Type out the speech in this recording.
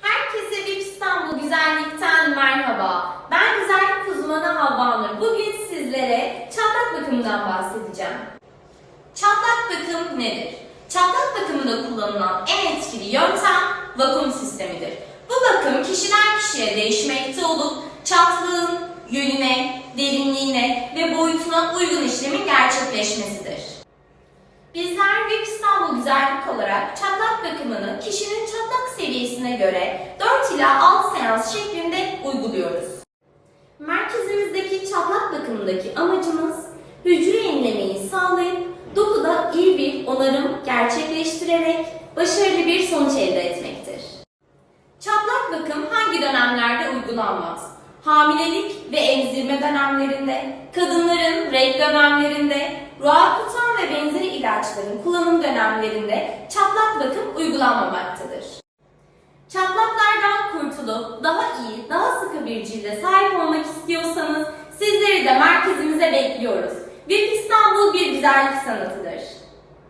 Herkese bir İstanbul Güzellik'ten merhaba. Ben güzellik uzmanı Havva. Bugün sizlere çatlak bakımından bahsedeceğim. Çatlak bakım nedir? Çatlak bakımında kullanılan en etkili yöntem vakum sistemidir. Bu bakım kişiden kişiye değişmekte olup çatlığın yönüne, derinliğine ve boyutuna uygun işlemin gerçekleşmesidir. Güzellik olarak çatlak bakımını kişinin çatlak seviyesine göre 4 ila 6 seans şeklinde uyguluyoruz. Merkezimizdeki çatlak bakımındaki amacımız hücre yenilemeyi sağlayıp dokuda iyi bir onarım gerçekleştirerek başarılı bir sonuç elde etmektir. Çatlak bakım hangi dönemlerde uygulanmaz? Hamilelik ve emzirme dönemlerinde, kadınların regl dönemlerinde, ve benzeri ilaçların kullanım dönemlerinde çatlak bakım uygulanmamaktadır. Çatlaklardan kurtulup daha iyi, daha sıkı bir cilde sahip olmak istiyorsanız sizleri de merkezimize bekliyoruz. VIP İstanbul bir güzellik sanatıdır.